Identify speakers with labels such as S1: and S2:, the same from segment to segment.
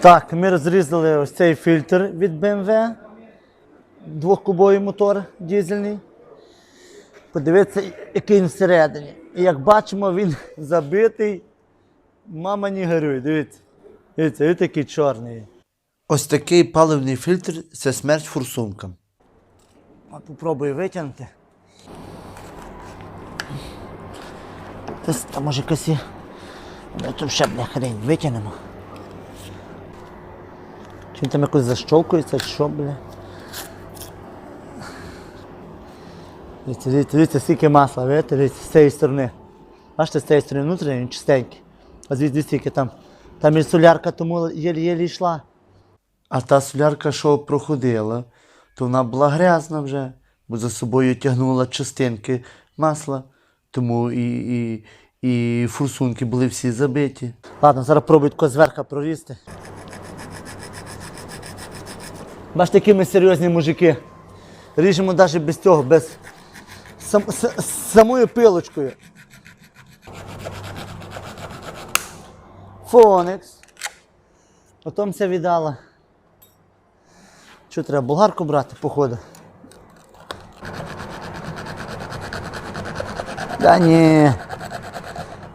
S1: Так, ми розрізали ось цей фільтр від BMW. Двохкубовий мотор дизельний. Подивіться, який він всередині. І як бачимо, він забитий. Мама не горює. Дивіться. Дивіться, він такий чорний.
S2: Ось такий паливний фільтр це смерть форсункам.
S1: А попробую витягнути. Там може є. Ну, Тут ще бля хрень витягнемо. Чи він там якось защолкується, що, бля. Дивіться, дивіться, дивіться, скільки масла, видите, дивіться, з цієї сторони. Бачите, з цієї сторони внутрішньої він чистенький. А звідси скільки там. Там і солярка тому єлі-єлі йшла.
S2: А та солярка, що проходила, то вона була грязна вже, бо за собою тягнула частинки масла, тому і, і, і форсунки були всі забиті.
S1: Ладно, зараз пробую тако зверху прорізти. Бачите, які ми серйозні мужики. Ріжемо навіть без цього, без сам, с, самою пилочкою. Фоникс. Потім це віддала. Що треба, болгарку брати, походу? Да ні.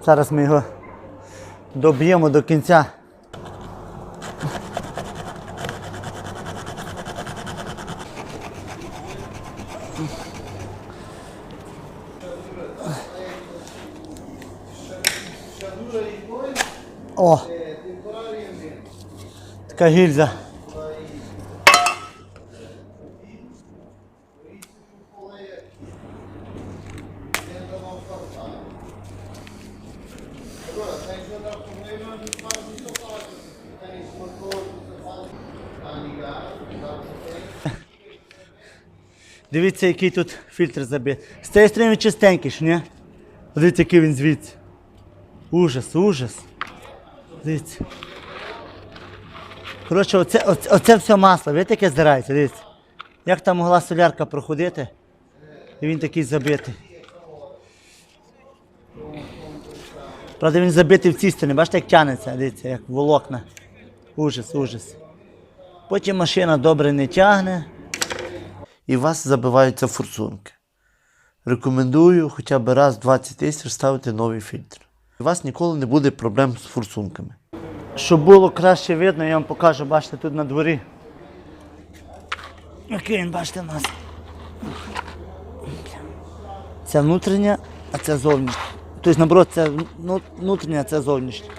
S1: Зараз ми його доб'ємо до кінця. О! Така гільза. Дивіться, який тут фільтр забитий. З цієї сторони чистенький, ж, ні? Дивіться, який він звідси. Ужас, ужас. Дивіться. Коротше, оце, оце, оце все масло, видите, яке здирається, дивіться. Як там могла солярка проходити, і він такий забитий. Правда, він забитий в цій стороні, бачите, як тянеться, дивіться, як волокна. Ужас, ужас. Потім машина добре не тягне.
S2: І у вас забиваються форсунки. Рекомендую хоча б раз в 20 тисяч ставити новий фільтр. У вас ніколи не буде проблем з форсунками.
S1: Щоб було краще видно, я вам покажу, бачите, тут на дворі. Який він, бачите, у нас. Це внутрішня, а це зовнішня. Тобто, наоборот, це вну- внутрішня, а це зовнішня.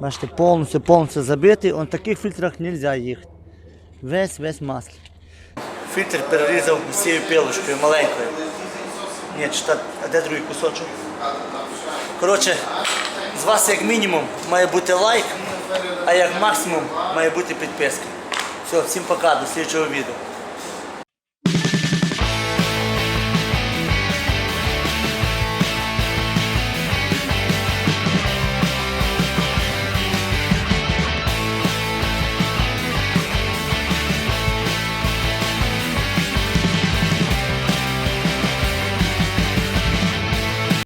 S1: Бачите, повністю, повністю забитий. В таких фільтрах не можна їхати. Весь, весь масло. Фільтр перерізав цією пилочкою маленькою. Ні, чи та, а де другий кусочок? Коротше, з вас як мінімум має бути лайк, а як максимум має бути підписка. Все, всім пока, до слідчого відео.